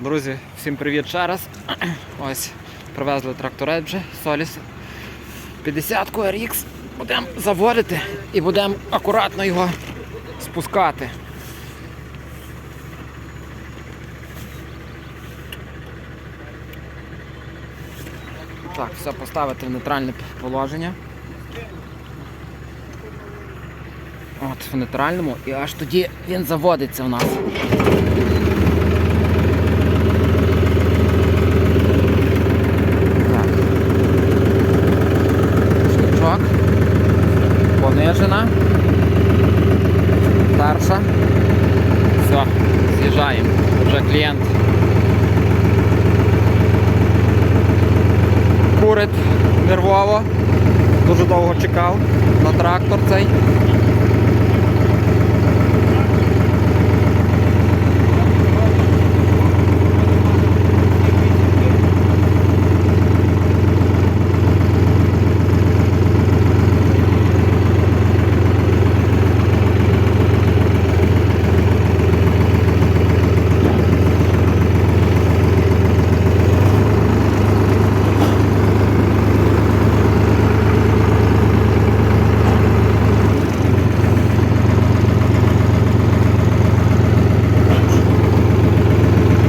Друзі, всім привіт ще раз. Ось привезли тракторець вже Соліс 50-ку RX. Будемо заводити і будемо акуратно його спускати. Так, все поставити в нейтральне положення. От в нейтральному і аж тоді він заводиться у нас. Так. Шничок. Понижена. Перша. Все, з'їжджаємо. Вже клієнт. Курить нервово. Дуже довго чекав на трактор цей.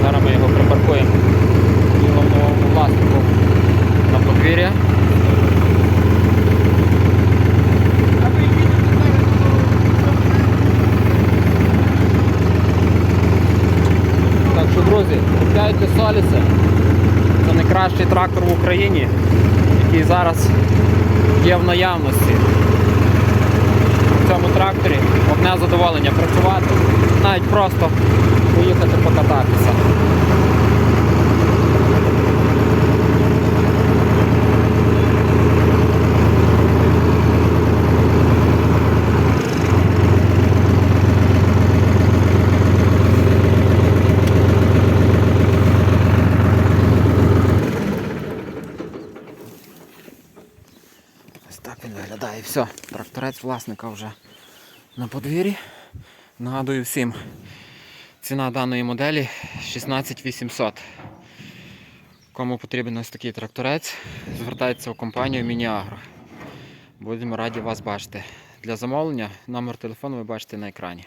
Зараз ми його припаркуємо головному власнику на подвір'я. Так що, друзі, купляйте соліси. Це найкращий трактор в Україні, який зараз є в наявності. В цьому тракторі одне задоволення працювати, навіть просто поїхати покататися. Він виглядає. Все, тракторець власника вже на подвір'ї. Нагадую всім, ціна даної моделі 16800. Кому потрібен ось такий тракторець, звертайтеся в компанію Мініагро. Будемо раді вас бачити. Для замовлення номер телефону ви бачите на екрані.